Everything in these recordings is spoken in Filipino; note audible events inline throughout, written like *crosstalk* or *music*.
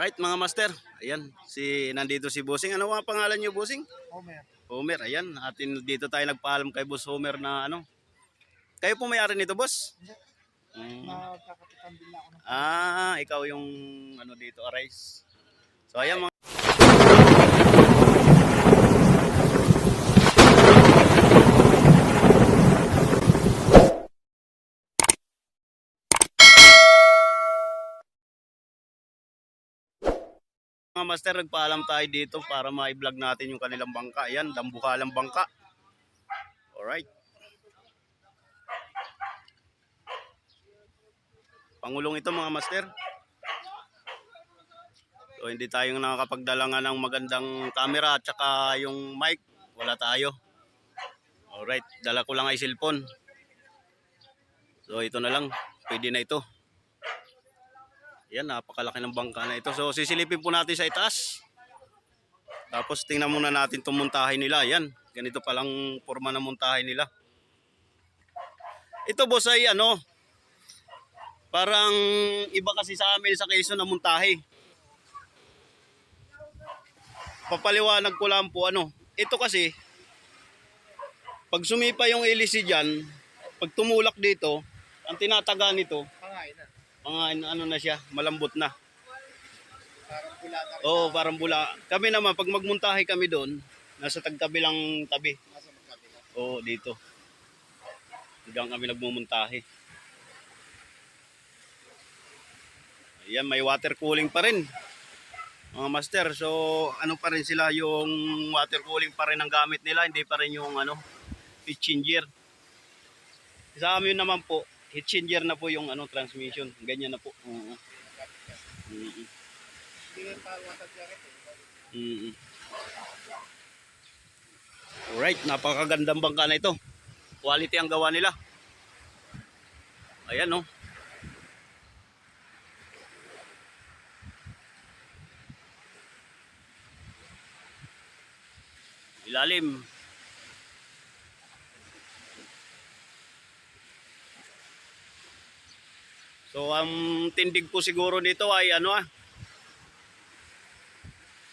Alright mga master, ayan, si nandito si Bossing. Ano nga pangalan niyo Bossing? Homer. Homer, ayan. Atin dito tayo nagpaalam kay Boss Homer na ano. Kayo po may-ari nito, boss? Mm. Din ako Ah, ikaw yung ano dito, Arise. So ayan mga mga master, nagpaalam tayo dito para ma-vlog natin yung kanilang bangka. Ayan, dambukalang bangka. Alright. Pangulong ito mga master. So hindi tayo nakakapagdala ng magandang camera at saka yung mic. Wala tayo. Alright, dala ko lang ay cellphone. So ito na lang, pwede na ito. Yan, napakalaki ng bangka na ito. So sisilipin po natin sa itaas. Tapos tingnan muna natin itong muntahe nila. Yan, ganito palang forma ng muntahe nila. Ito boss ay ano, parang iba kasi sa amin sa Quezon na muntahe. Papaliwanag ko lang po ano. Ito kasi, pag sumipa yung ilisi dyan, pag tumulak dito, ang tinataga nito, pangain na. Mga ano na siya, malambot na. Parang rin. Oo, parang bula. Kami naman, pag magmuntahe kami doon, nasa tagkabilang tabi. Nasa magkabila. Oo, dito. Diyan kami nagmumuntahe. Ayan, may water cooling pa rin. Mga master, so ano pa rin sila yung water cooling pa rin ang gamit nila, hindi pa rin yung ano, heat changer. Sa amin naman po, heat changer na po yung ano transmission. Ganyan na po. Oo. Eh. Mm. Alright, napakagandang bangka na ito. Quality ang gawa nila. Ayan oh. Ilalim. So ang tindig po siguro nito ay ano ah,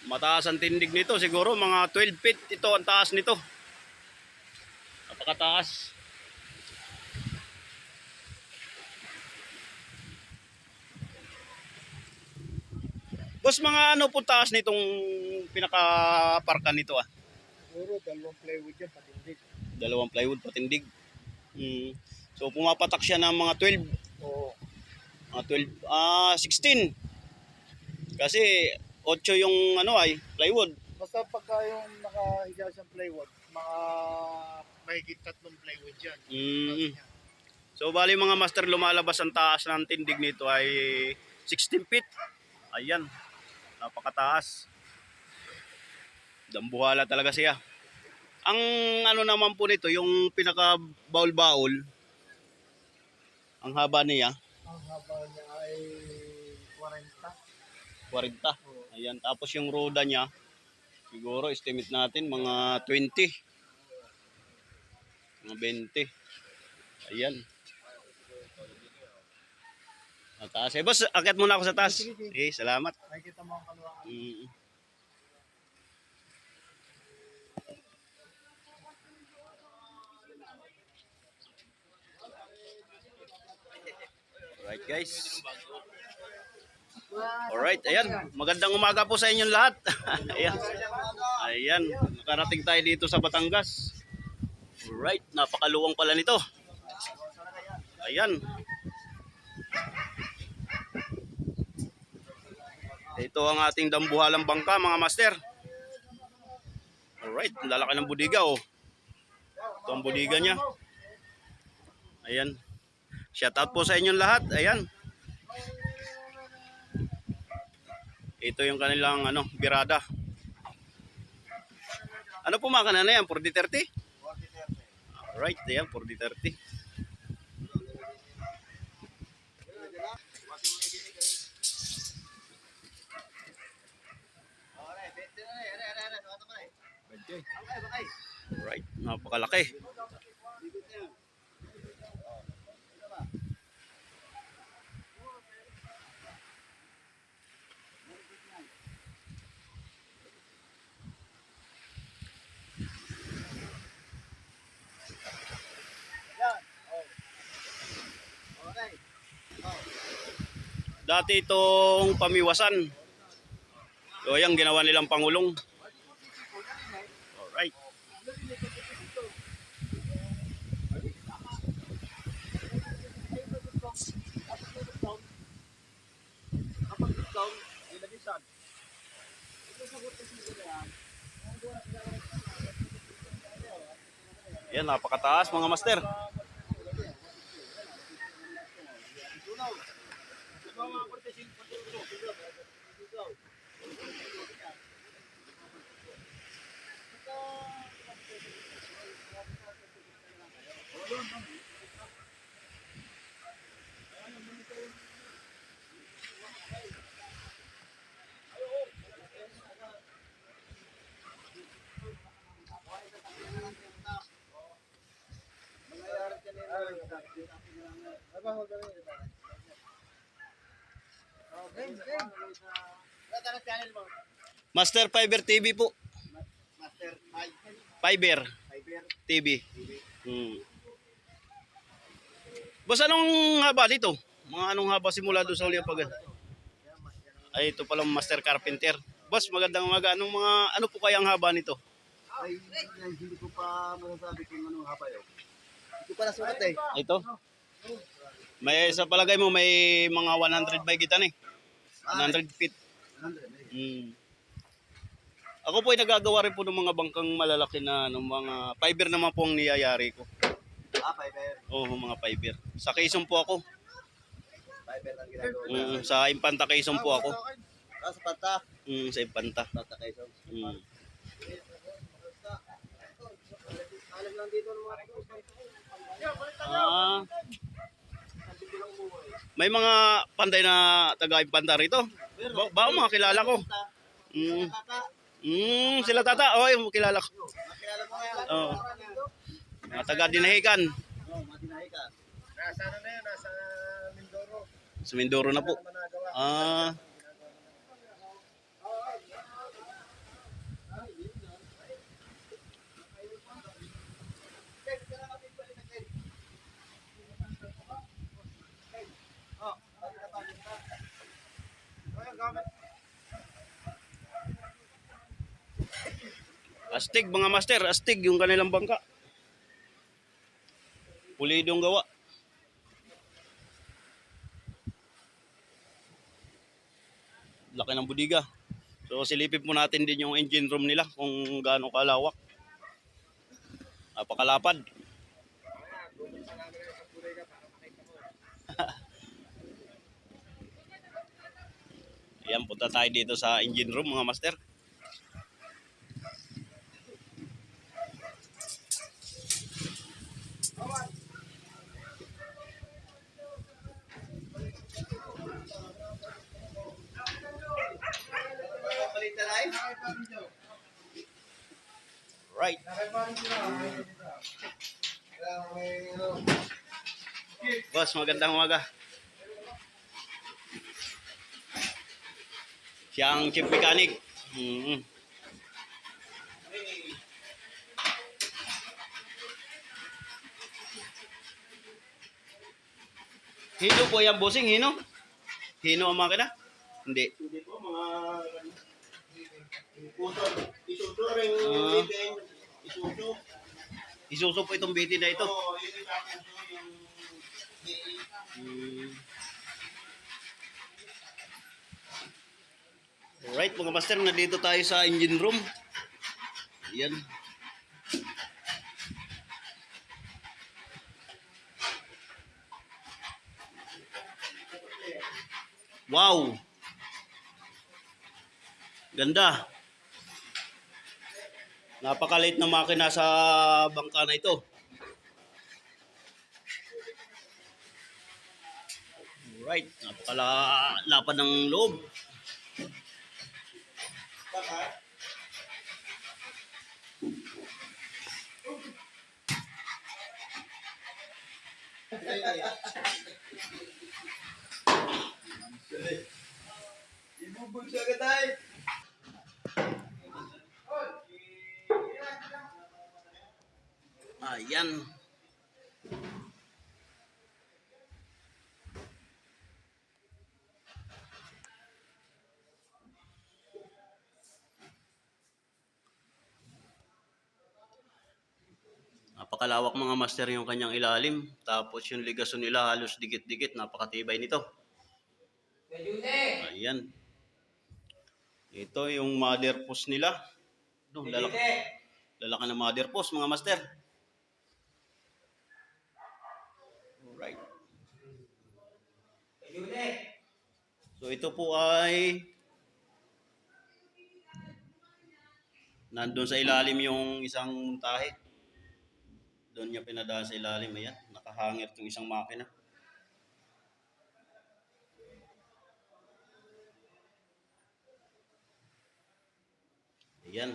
Mataas ang tindig nito. Siguro mga 12 feet ito ang taas nito. Napakataas. Boss, mga ano po taas nitong pinaka-parkan nito ah? Puro dalawang plywood yan, patindig. Dalawang plywood patindig. Mm. So pumapatak siya ng mga 12. Oo. Mga 12, ah 16. Kasi 8 yung ano ay plywood. Basta pagka yung nakahiga siyang plywood, mga mahigit tatlong plywood yan. Mm. So bali mga master lumalabas ang taas ng tindig nito ay 16 feet. Ayan. Napakataas. Dambuhala talaga siya. Ang ano naman po nito, yung pinaka baul-baul, ang haba niya, Ang haba niya ay 40. 40. Ayan. Tapos yung roda niya, siguro estimate natin mga 20. Mga 20. Ayan. Taas. Eh, boss, akit muna ako sa taas. Eh, salamat. Nakikita mo ang kaluwangan. Mm. Alright guys. Alright, ayan. Magandang umaga po sa inyong lahat. *laughs* ayan. Ayan. Nakarating tayo dito sa Batangas. Alright, napakaluwang pala nito. Ayan. Ito ang ating dambuhalang bangka mga master. Alright, lalaki ng budiga oh. Ito ang budiga niya. Ayan. Shout out po sa inyong lahat. Ayan. Ito yung kanilang ano, birada. Ano po makina na yan? 4030? Alright, ayan, 4030. Alright, napakalaki. Dati itong pamiwasan. So yan, ginawa nilang pangulong. Alright. Yan, napakataas mga master. Trabajo que viene para Master Fiber TV po. Master 5. Fiber Fiber. TV. Hmm. Boss, anong haba dito? Mga anong haba simula doon sa Uliapagan? Ay, ito palang Master Carpenter. Boss, magandang umaga. Anong mga, ano po kayang haba nito? Ay, ay, hindi ko pa masasabi kung anong haba yun. Hindi ko pa nasulat eh. Ito? May sa palagay mo may mga 100 by gitan eh. 100 feet. 100 eh. Hmm. Ako po ay nagagawa rin po ng mga bangkang malalaki na ng mga fiber naman po ang niyayari ko. Ah, fiber. Oo, mga fiber. Sa Quezon po ako. Fiber ang ginagawa. Mm, sa Impanta Quezon po ako. Ah, sa panta. Mm, sa Impanta. Panta so. Mm. Alam lang dito ng mga Ah. May mga panday na taga Impanta rito. Ba, ba mga kilala ko. Mm. Mm, sila tata. Oy, kilala ko. Oo. Mga taga Dinahican. Oo, matinahi ka. Nasa ano na yun? Nasa Mindoro. Sa Mindoro na po. Ah. Astig mga master, astig yung kanilang bangka. Pulidong gawa. Laki ng budiga. So silipin po natin din yung engine room nila kung gaano kalawak. Napakalapad. Ayan, punta tayo dito sa engine room mga master. Right. Boss, magandang umaga. Siyang chief mechanic. Mm. Hino po yan, bossing. Hino? Hino ang makina? Hindi. Hindi po, mga... Puso, isuso rin, itin, isuso. Isuso po itong biti na ito. Oo, yun yung puso, yung... Mm. Alright mga master, nandito tayo sa engine room. Yan. Wow! Ganda. Napakaliit na makina sa bangka na ito. Alright, napakalapad ng loob. Ay. Ayan. Napakalawak mga master yung kanyang ilalim. Tapos yung ligason nila halos dikit-dikit. Napakatibay nito. Ayan. Ito yung mother post nila. No, lalaki, lalaki ng mother post mga master. Alright. So ito po ay nandun sa ilalim yung isang muntahe. Doon niya pinadaan sa ilalim. Ayan, nakahangir itong isang makina. Ayan.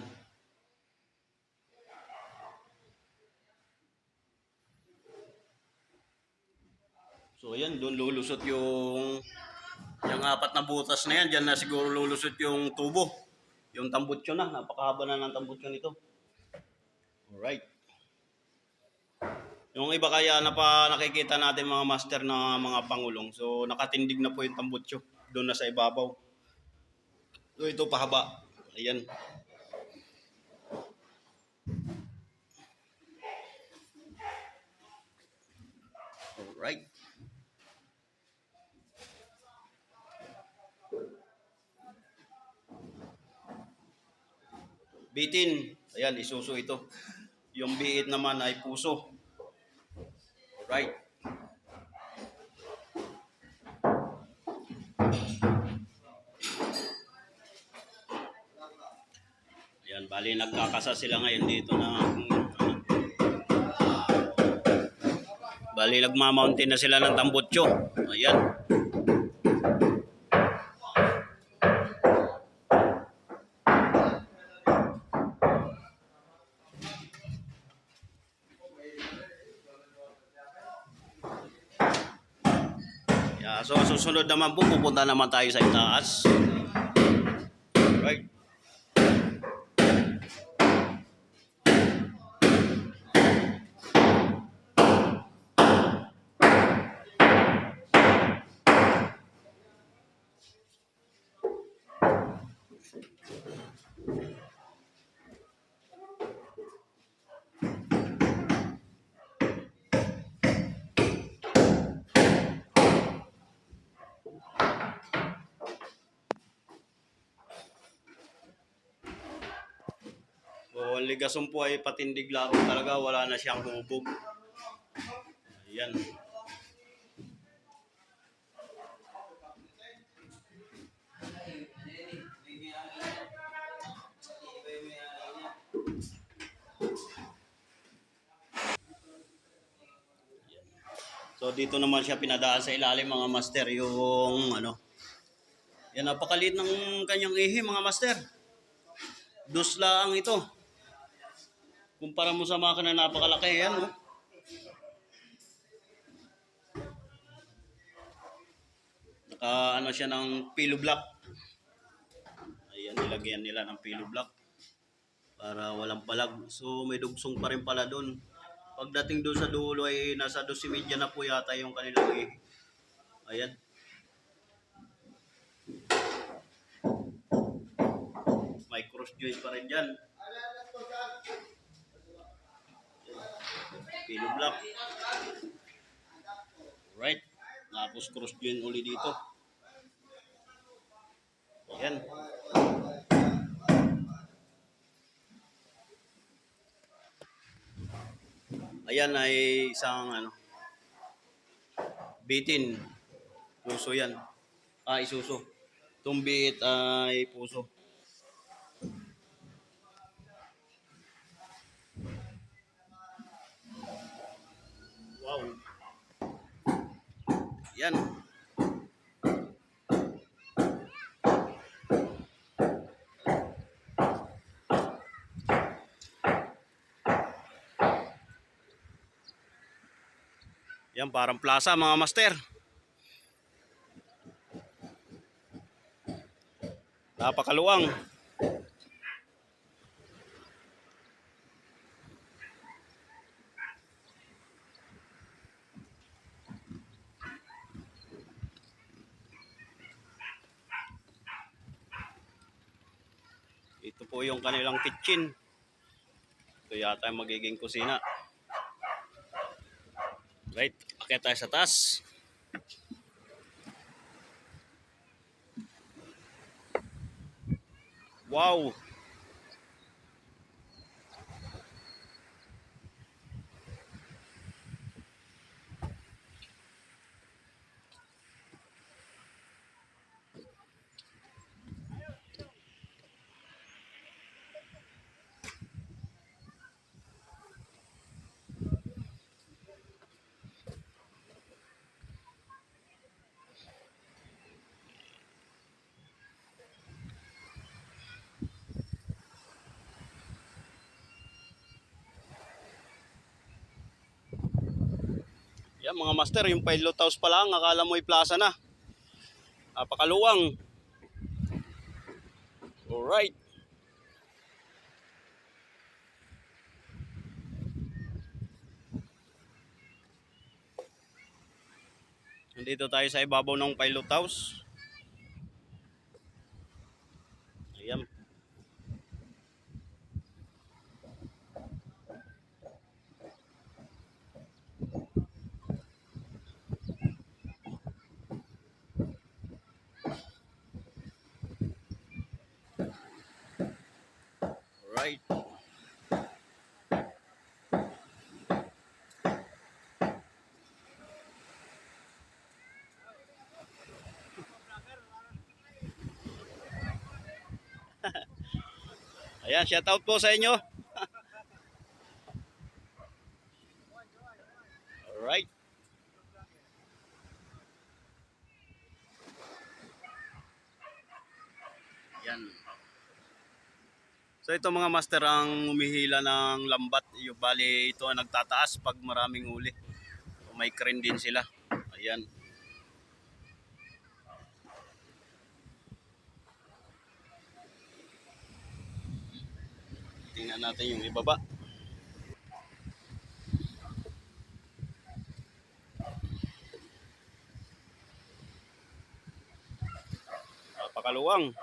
So ayan, doon lulusot yung yung apat na butas na yan. Diyan na siguro lulusot yung tubo. Yung tambutso na. Napakahaba na ng tambutso nito. Alright. Yung iba kaya na pa nakikita natin mga master na mga pangulong. So nakatindig na po yung tambutso. Doon na sa ibabaw. So ito pahaba. Ayan. Alright. Bitin. Ayan, isuso ito. Yung biit naman ay puso. Alright. Ayan, bali nagkakasa sila ngayon dito na Bali nagmamountain na sila ng tambutso. Ayan. Yeah, so susunod naman po, pupunta naman tayo sa itaas. Right. So, ang ligason po ay patindig laro talaga. Wala na siyang hubog. Ayan. So dito naman siya pinadaan sa ilalim mga master yung ano. Yan napakaliit ng kanyang ihi mga master. Dos lang ito. Kumpara mo sa makina napakalaki yan, no? Naka ano siya ng pillow block. Ayan, nilagyan nila ng pillow block para walang palag. So may dugsong pa rin pala doon. Pagdating doon sa dulo ay nasa 12 media na po yata yung kanilang ihi. Ayan. May cross joint pa rin dyan. Pilo block. Right. Tapos cross joint uli dito. Ayan. Ayan ay isang ano bitin. Puso yan. Ah, isuso. Tumbit ay puso. Yan. Yan, parang plaza mga master. Napakaluwang. yung kanilang kitchen. Ito yata yung magiging kusina. Right, akit tayo sa taas. Wow! Yan mga master, yung pilot house pa lang, akala mo plaza na. Napakaluwang. Alright. Nandito tayo sa ibabaw ng pilot house. Ayan. Alright. Ayan, shout out po sa inyo. Alright. Yan. So ito mga master ang umihila ng lambat. Yung bali ito ang nagtataas pag maraming huli. May crane din sila. Ayan. Tingnan natin yung ibaba. Napakaluwang.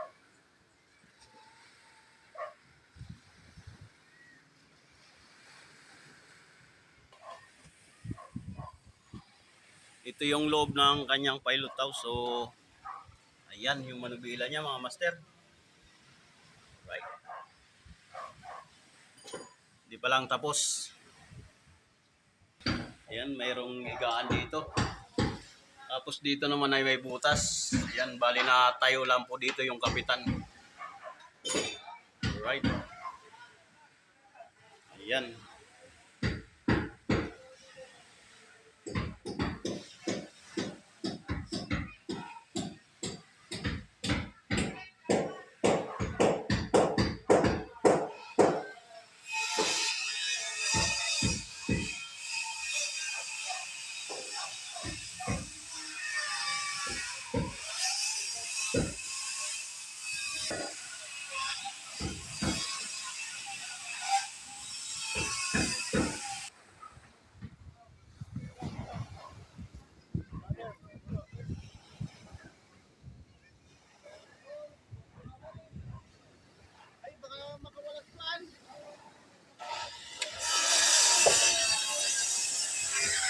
Ito yung loob ng kanyang pilot house. So, ayan yung manubila niya mga master. Right. Di pa lang tapos. Ayan, mayroong higaan dito. Tapos dito naman ay may butas. Ayan, bali na tayo lang po dito yung kapitan. Right. Ayan.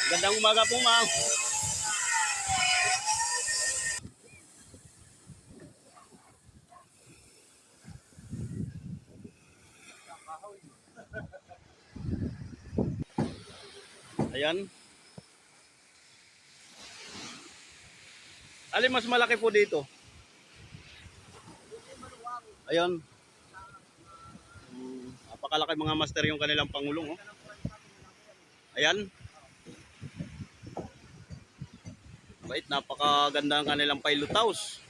Gandang umaga po ma'am. Ayan. Alin mas malaki po dito? Ayan. Napakalaki mga master yung kanilang pangulong. Oh. Ayan. Wait, napakaganda ang kanilang pilot house.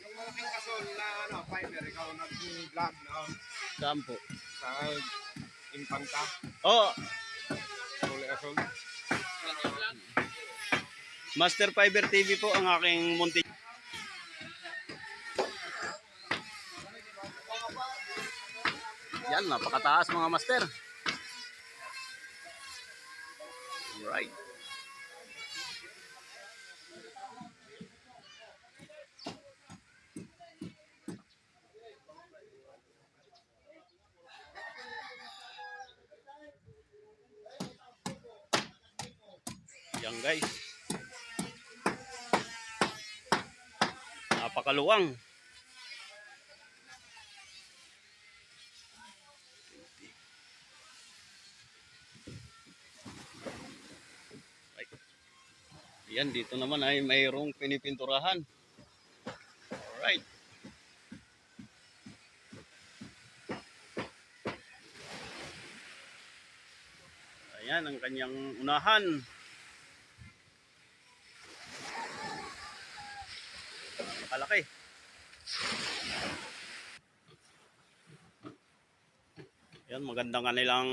Yung malaking kasol na ano, fiber, ikaw nag-vlog na Saan po? Sa Impanta. Oo. Oh. Uli Asol. Master Fiber TV po ang aking munti. Yan, napakataas mga master. Yan guys. Napakaluwang. Yan, dito naman ay mayroong pinipinturahan. Alright. Ayan ang kanyang unahan. Nakalaki. Yan, magandang kanilang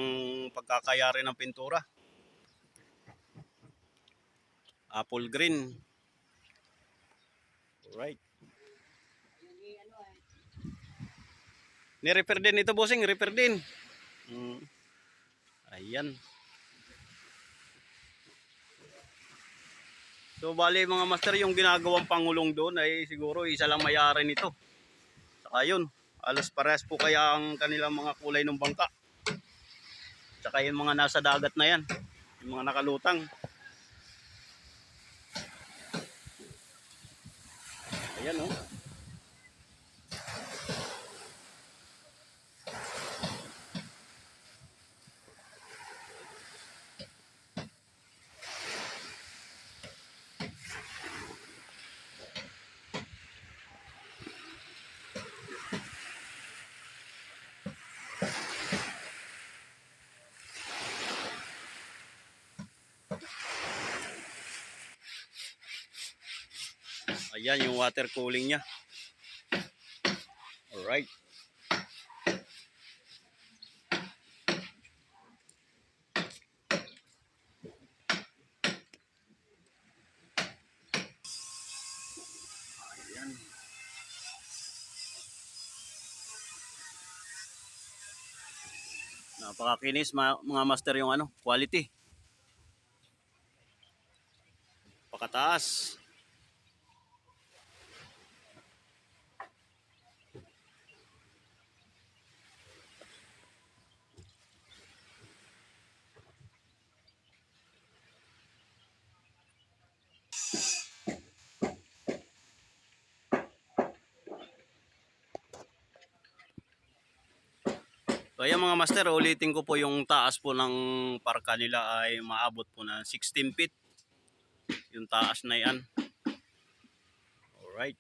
pagkakayari ng pintura. Apple green. Alright. Ni-repair din ito, bossing. Repair din. Mm. Ayan. So, bali mga master, yung ginagawang pangulong doon ay siguro isa lang may-ari nito. Saka yun, alas parehas po kaya ang kanilang mga kulay ng bangka. Saka yung mga nasa dagat na yan, yung mga nakalutang. Ayan oh. Ayan yung water cooling niya. Alright. Ayan. Napakakinis ma- mga master yung ano, quality. Pakataas. Master, ulitin ko po yung taas po ng parka nila ay maabot po na 16 feet. Yung taas na yan. Alright.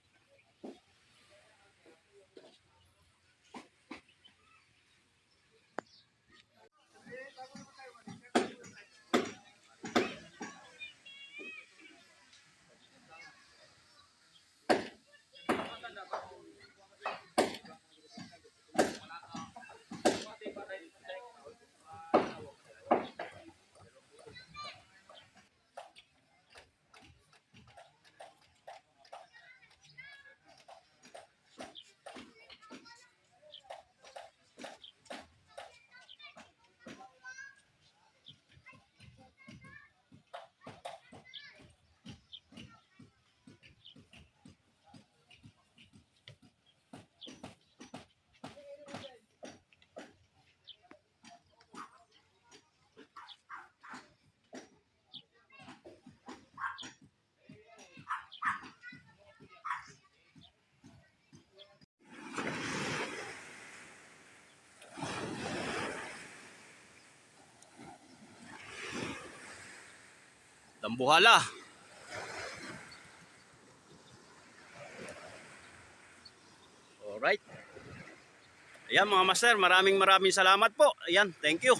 Dambuhala. Alright. Ayan mga master, maraming maraming salamat po. Ayan, thank you.